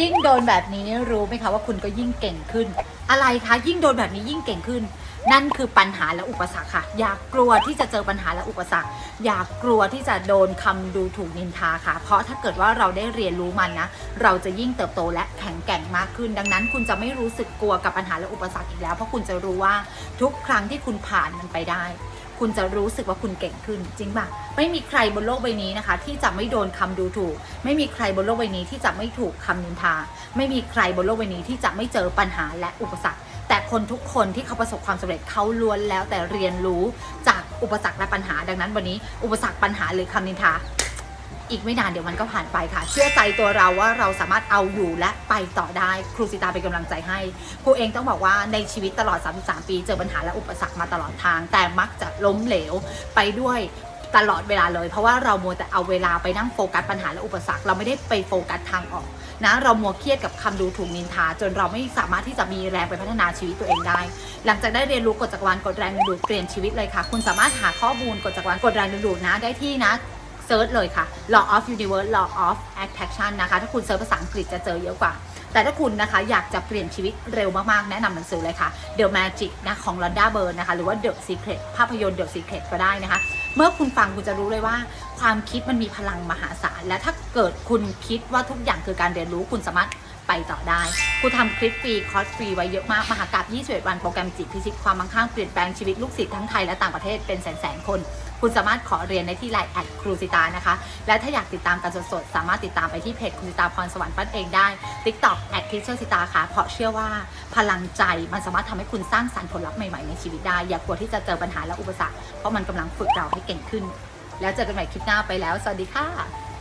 ยิ่งโดนแบบนี้รู้ไหมคะว่าคุณก็ยิ่งเก่งขึ้น อะไรคะยิ่งโดนแบบนี้ยิ่งเก่งขึ้น นั่นคือปัญหาและอุปสรรคค่ะ อย่ากกลัวที่จะเจอปัญหาและอุปสรรค อย่ากกลัวที่จะโดนคำดูถูกนินทาค่ะ เพราะถ้าเกิดว่าเราได้เรียนรู้มันนะ เราจะยิ่งเติบโตและแข็งแกร่งมากขึ้น ดังนั้นคุณจะไม่รู้สึกกลัวกับปัญหาและอุปสรรคอีกแล้ว เพราะคุณจะรู้ว่าทุกครั้งที่คุณผ่านมันไปได้ คุณจะรู้สึกว่าคุณเก่งขึ้น จริงป่ะ ไม่มีใครบนโลกใบนี้นะคะ ที่จะไม่โดนคำดูถูก ไม่มีใครบนโลกใบนี้ที่จะไม่ถูกคำนินทา ไม่มีใครบนโลกใบนี้ที่จะไม่เจอปัญหาและอุปสรรค แต่คนทุกคนที่เขาประสบความสำเร็จเขาล้วนแล้วแต่เรียนรู้จากอุปสรรคและปัญหา ดังนั้นวันนี้อุปสรรคปัญหาหรือคำนินทา อีกไม่นานเดี๋ยวมันก็ผ่านไปค่ะ เชื่อใจตัวเราว่าเราสามารถเอาอยู่และไปต่อได้ครูสิตาเป็นกำลังใจให้ครูเองต้องบอกว่าในชีวิตตลอด 33 ปีเจอปัญหาและอุปสรรคมาตลอดทาง แต่มักจะล้มเหลวไปด้วยตลอดเวลาเลย เพราะว่าเรามัวแต่เอาเวลาไปนั่งโฟกัสปัญหาและอุปสรรค เราไม่ได้ไปโฟกัสทางออกนะเรามัวเครียดกับคำดูถูกนินทา จนเราไม่สามารถที่จะมีแรงไปพัฒนาชีวิตตัวเองได้ หลังจากได้เรียนรู้กฎจักรวาลกฎแรงดึงดูดเปลี่ยนชีวิตเลยค่ะ คุณสามารถหาข้อมูลกฎจักรวาลกฎแรงดึงดูดนะได้ที่นะ เซิร์ชเลยค่ะ law of universe law of attraction นะคะ ถ้าคุณเซิร์ชภาษาอังกฤษจะเจอเยอะกว่า แต่ถ้าคุณนะคะอยากจะเปลี่ยนชีวิตเร็วมากๆ แนะนำหนังสือเลยค่ะ The Magic นะของ Londa Bird นะคะ หรือว่า The Secret ภาพยนตร์ The Secret ก็ได้นะคะ เมื่อคุณฟังคุณจะรู้เลยว่า ความคิดมันมีพลังมหาศาล และถ้าเกิดคุณคิดว่าทุกอย่างคือการเรียนรู้คุณสามารถ ไปต่อได้ครูทำคลิปฟรีคอร์สฟรีไว้เยอะมาก มหากราบ21 วันโปรแกรมจิตพิชิตความมั่งคั่งเปลี่ยนแปลงชีวิตลูกศิษย์ทั้งไทยและต่างประเทศเป็นแสนๆคน คุณสามารถขอเรียนในที่ไลน์แอดครูสิตานะคะ และถ้าอยากติดตามกันสดๆ สามารถติดตามไปที่เพจครูสิตาพรสวรรค์ปั้นเองได้ TikTok แอดคิเชอร์สิตาค่ะเพราะเชื่อว่าพลังใจมันสามารถทำให้คุณสร้างสรรค์ผลลัพธ์ใหม่ๆในชีวิตได้ อย่ากลัวที่จะเจอปัญหาและอุปสรรคเพราะมันกำลังฝึกเราให้เก่งขึ้น แล้วเจอกันใหม่คลิปหน้าไปแล้ว สวัสดีค่ะ